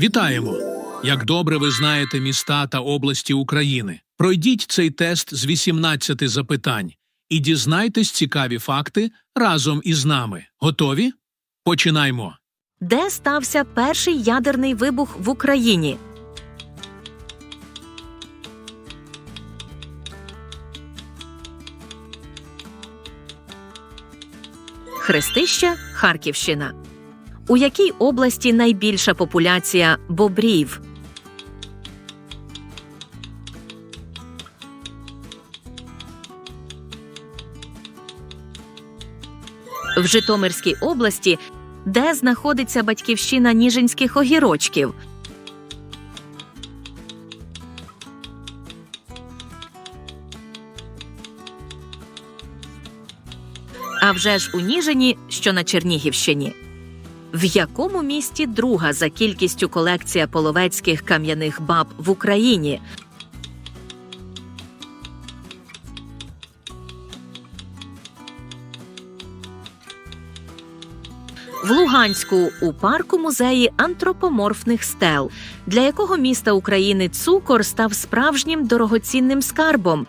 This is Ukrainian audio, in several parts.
Вітаємо! Як добре ви знаєте міста та області України. Пройдіть цей тест з 18 запитань і дізнайтесь цікаві факти разом із нами. Готові? Починаймо. Де стався перший ядерний вибух в Україні? Хрестище Харківщина. У якій області найбільша популяція бобрів? В Житомирській області де знаходиться батьківщина ніжинських огірочків? А вже ж у Ніжині, що на Чернігівщині. В якому місті друга за кількістю колекція половецьких кам'яних баб в Україні? В Луганську у парку музеї антропоморфних стел, для якого міста України цукор став справжнім дорогоцінним скарбом.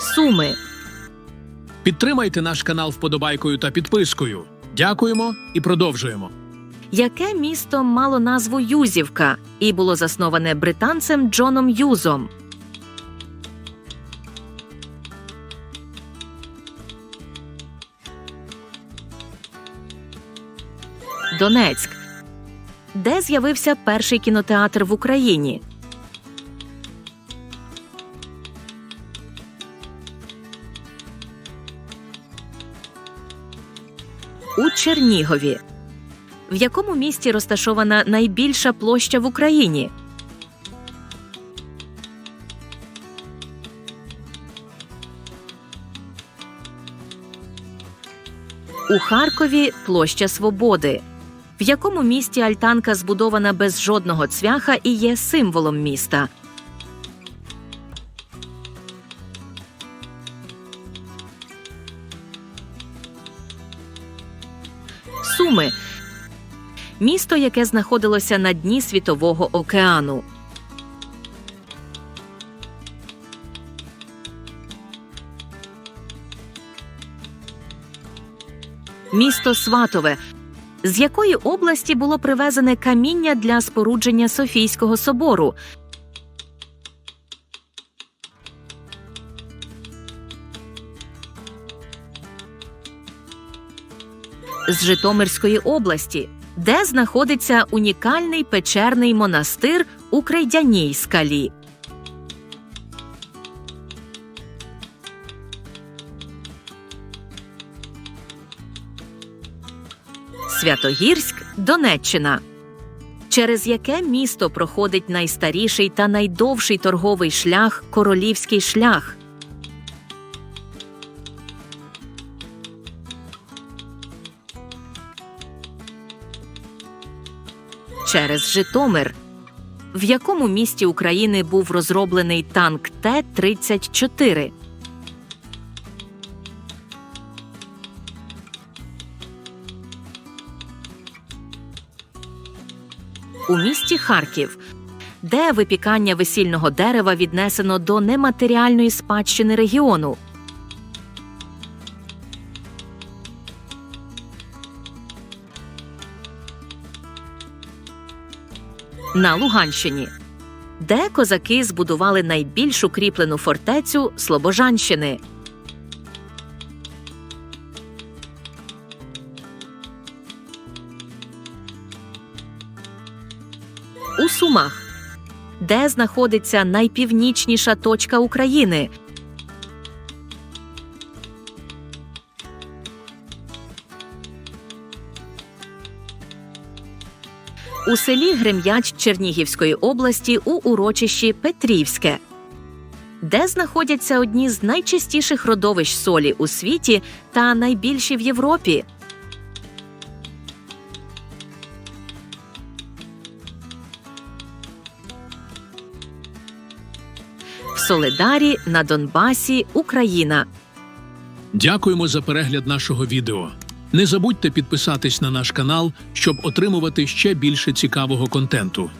Суми Підтримайте наш канал вподобайкою та підпискою. Дякуємо і продовжуємо. Яке місто мало назву Юзівка і було засноване британцем Джоном Юзом? Донецьк. Де з'явився перший кінотеатр в Україні? У Чернігові. В якому місті розташована найбільша площа в Україні? У Харкові площа Свободи. В якому місті альтанка збудована без жодного цвяха і є символом міста? Суми місто, яке знаходилося на дні Світового океану. Місто Сватове. З якої області було привезене каміння для спорудження Софійського собору? З Житомирської області, де знаходиться унікальний печерний монастир у Крейдяній скалі. Святогірськ, Донеччина. Через яке місто проходить найстаріший та найдовший торговий шлях Королівський шлях? Через Житомир. В якому місті України був розроблений танк Т-34? у місті Харків, де випікання весільного дерева віднесено до нематеріальної спадщини регіону. На Луганщині, де козаки збудували найбільш укріплену фортецю Слобожанщини. у Сумах, де знаходиться найпівнічніша точка України. У селі Грем'яч Чернігівської області у урочищі Петрівське, де знаходяться одні з найчастіших родовищ солі у світі та найбільші в Європі. в Соледарі на Донбасі, Україна. Дякуємо за перегляд нашого відео. Не забудьте підписатись на наш канал, щоб отримувати ще більше цікавого контенту.